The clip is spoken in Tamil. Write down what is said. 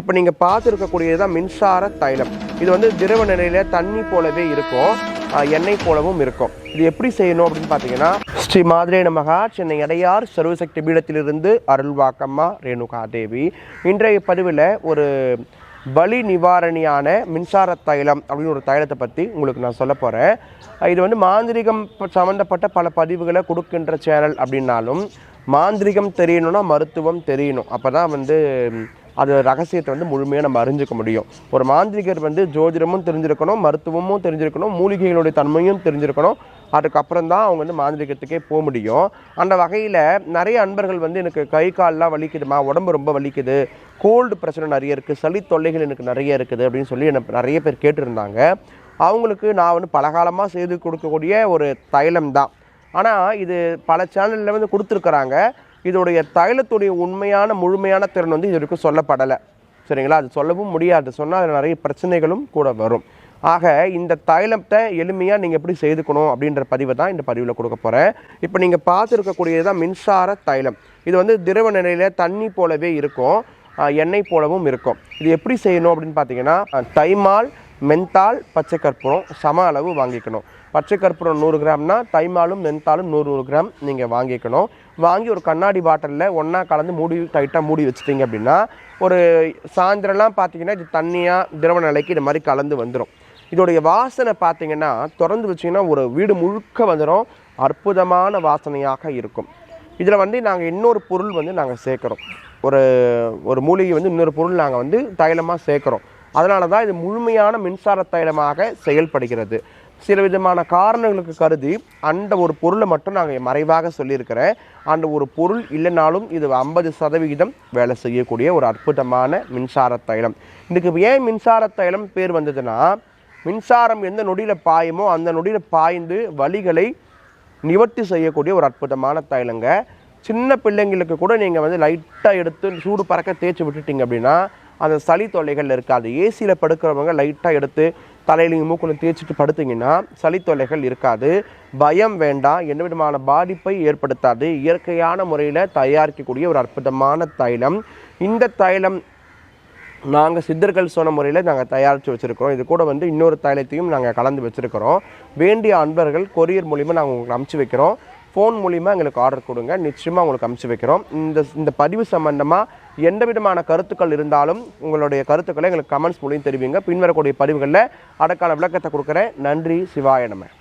இப்போ நீங்கள் பார்த்துருக்கக்கூடியது தான் மின்சார தைலம். இது வந்து திரவ நிலையில் தண்ணி போலவே இருக்கும். எண்ணெய் போலவும் இருக்கும். இது எப்படி செய்யணும் அப்படின்னு பார்த்தீங்கன்னா ஸ்ரீ மாதிரே நமகா சென்னை இடையார் சர்வசக்தி பீடத்திலிருந்து அருள்வாக்கம்மா ரேணுகா தேவி இன்றைய பதிவில் ஒரு வலி நிவாரணியான மின்சார தைலம் அப்படின்னு ஒரு தைலத்தை பற்றி உங்களுக்கு நான் சொல்ல போகிறேன் இது வந்து மாந்திரிகம் சம்மந்தப்பட்ட பல பதிவுகளை கொடுக்கின்ற சேனல் அப்படின்னாலும் மாந்திரிகம் தெரியணும்னா மருத்துவம் தெரியணும். அப்போ தான் வந்து அது ரகசியத்தை வந்து முழுமையாக நம்ம அறிஞ்சுக்க முடியும். ஒரு மாந்திரிகர் வந்து ஜோதிடமும் தெரிஞ்சிருக்கணும் மருத்துவமும் தெரிஞ்சிருக்கணும் மூலிகைகளுடைய தன்மையும் தெரிஞ்சிருக்கணும். அதுக்கப்புறம் தான் அவங்க வந்து மாந்திரிகத்துக்கே போக முடியும். அந்த வகையில் நிறைய அன்பர்கள் வந்து எனக்கு கை கால்லாம் வலிக்குதுமா உடம்பு ரொம்ப வலிக்குது கோல்டு பிரச்சனை நிறைய இருக்குது சளி தொல்லைகள் எனக்கு நிறைய இருக்குது அப்படின்னு சொல்லி எனக்கு நிறைய பேர் கேட்டிருந்தாங்க. அவங்களுக்கு நான் வந்து பலகாலமாக செய்து கொடுக்கக்கூடிய ஒரு தைலம் தான். ஆனால் இது பல சேனலில் வந்து கொடுத்துருக்குறாங்க. இதோடைய தைலத்துடைய உண்மையான முழுமையான திறன் வந்து இது வரைக்கும் சொல்லப்படலை. சரிங்களா? அது சொல்லவும் முடியாது. சொன்னால் அதில் நிறைய பிரச்சனைகளும் கூட வரும். ஆக இந்த தைலத்தை எளிமையாக நீங்கள் எப்படி செய்துக்கணும் அப்படின்ற பதிவை தான் இந்த பதிவில் கொடுக்க போகிறேன் இப்போ நீங்கள் பார்த்துருக்கக்கூடியது தான் மின்சார தைலம். இது வந்து திரவ நிலையில் தண்ணி போலவே இருக்கும். எண்ணெய் போலவும் இருக்கும். இது எப்படி செய்யணும் அப்படின்னு பார்த்தீங்கன்னா தைமால் மென்தால் பச்சை கற்பூரம் சம அளவு வாங்கிக்கணும். பச்சை கற்பூரம் நூறு கிராம்னா தைமாலும் மென்தாலும் நூறு நூறு கிராம் நீங்கள் வாங்கிக்கணும். வாங்கி ஒரு கண்ணாடி பாட்டிலில் ஒன்றா கலந்து மூடி டைட்டாக மூடி வச்சிட்டிங்க அப்படின்னா ஒரு சாயந்தரம்லாம் பார்த்தீங்கன்னா இது தண்ணியாக திரவ நிலைக்கு இது மாதிரி கலந்து வந்துடும் இதோடைய வாசனை பார்த்தீங்கன்னா திறந்து வச்சிங்கன்னா ஒரு வீடு முழுக்க வந்துடும் அற்புதமான வாசனையாக இருக்கும். இதில் வந்து நாங்கள் இன்னொரு பொருள் வந்து நாங்கள் சேர்க்குறோம். ஒரு ஒரு மூலிகை வந்து இன்னொரு பொருள் நாங்கள் வந்து தைலமாக சேர்க்குறோம். அதனால தான் இது முழுமையான மின்சார தைலமாக செயல்படுகிறது. சில விதமான காரணங்களுக்கு கருதி அந்த ஒரு பொருளை மட்டும் நாங்கள் மறைவாக சொல்லியிருக்கிறேன். அந்த ஒரு பொருள் இல்லைனாலும் இது ஐம்பது சதவிகிதம் வேலை செய்யக்கூடிய ஒரு அற்புதமான மின்சார தைலம். இதுக்கு ஏன் மின்சார தைலம் பேர் வந்ததுன்னா மின்சாரம் எந்த நொடியில் பாயுமோ அந்த நொடியில் பாய்ந்து வலிகளை நிவர்த்தி செய்யக்கூடிய ஒரு அற்புதமான தைலங்க. சின்ன பிள்ளைங்களுக்கு கூட நீங்கள் வந்து லைட்டாக எடுத்து சூடு பறக்க தேய்ச்சி விட்டுட்டீங்க அப்படின்னா அந்த சளி தொல்லைகள் இருக்காது. ஏசியில் படுக்கிறவங்க லைட்டாக எடுத்து தலையிலையும் மூக்கணும் தேய்ச்சிட்டு படுத்தீங்கன்னா சளி தொல்லைகள் இருக்காது. பயம் வேண்டாம். எந்த விதமான பாதிப்பை ஏற்படுத்தாது. இயற்கையான முறையில் தயாரிக்கக்கூடிய ஒரு அற்புதமான தைலம். இந்த தைலம் நாங்கள் சித்தர்கள் சொன்ன முறையில் நாங்கள் தயாரித்து வச்சுருக்கிறோம். இது கூட வந்து இன்னொரு தைலத்தையும் நாங்கள் கலந்து வச்சுருக்கிறோம். வேண்டிய அன்பர்கள் கொரியர் மூலிமா நாங்கள் உங்களுக்கு அமுச்சு வைக்கிறோம். ஃபோன் மூலிமா எங்களுக்கு ஆர்டர் கொடுங்க. நிச்சயமாக உங்களுக்கு அமுச்சு வைக்கிறோம். இந்த இந்த பதிவு சம்பந்தமாக எந்த விதமான கருத்துக்கள் இருந்தாலும் உங்களுடைய கருத்துக்களை எங்களுக்கு கமெண்ட்ஸ் மூலியம் தெரிவிங்க. பின்வரக்கூடிய பதிவுகளில் அதற்கான விளக்கத்தை கொடுக்குறேன். நன்றி. சிவாய நம்ம